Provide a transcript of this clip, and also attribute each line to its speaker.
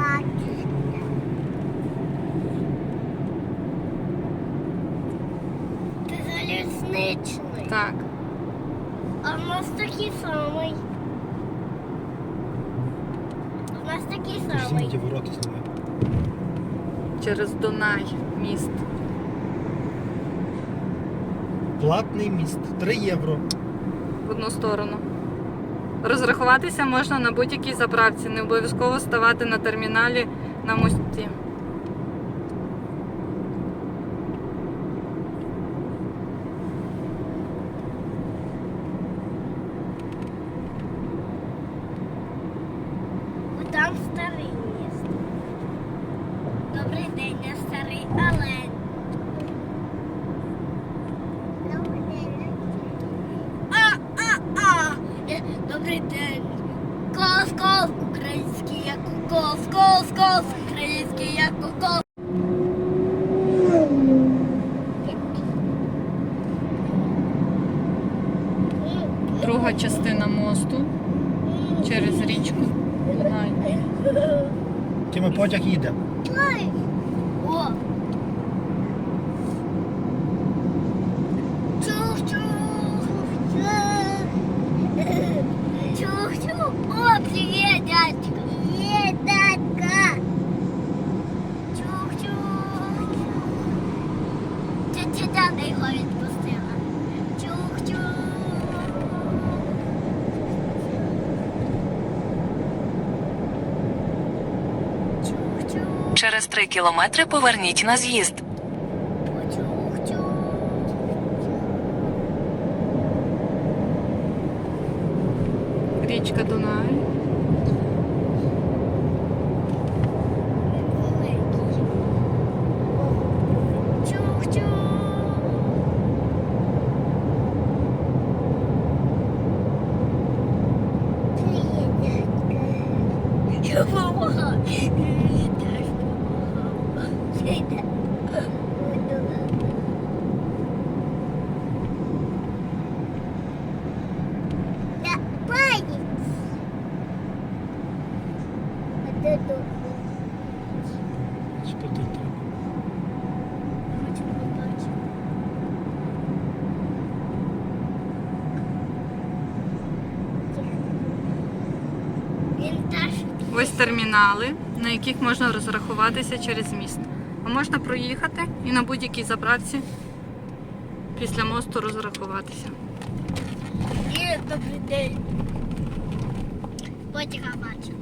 Speaker 1: бачите. Ти залізничний.
Speaker 2: Так.
Speaker 1: А в нас такий самий. У нас такий самий.
Speaker 3: Ворота.
Speaker 2: Через Дунай міст.
Speaker 3: Платний міст. 3 євро.
Speaker 2: в одну сторону. Розрахуватися можна на будь-якій заправці, не обов'язково ставати на терміналі на мості.
Speaker 1: Бо там старий міст. Добрий день, я старий Олень. Добрий день. А, а, а. Е, Добрий день. Кос, кос, український як кос, кос, кос, український як кос.
Speaker 2: Друга частина мосту через річку Дунай.
Speaker 3: Потяг їде.
Speaker 1: Ой. О.
Speaker 4: Через 3 кілометри поверніть на з'їзд.
Speaker 2: Річка Дунай.
Speaker 1: Я теж
Speaker 2: Ось термінали, на яких можна розрахуватися через міст. А можна проїхати і на будь-якій заправці після мосту розрахуватися.
Speaker 1: І добрий день. Потяга бачу.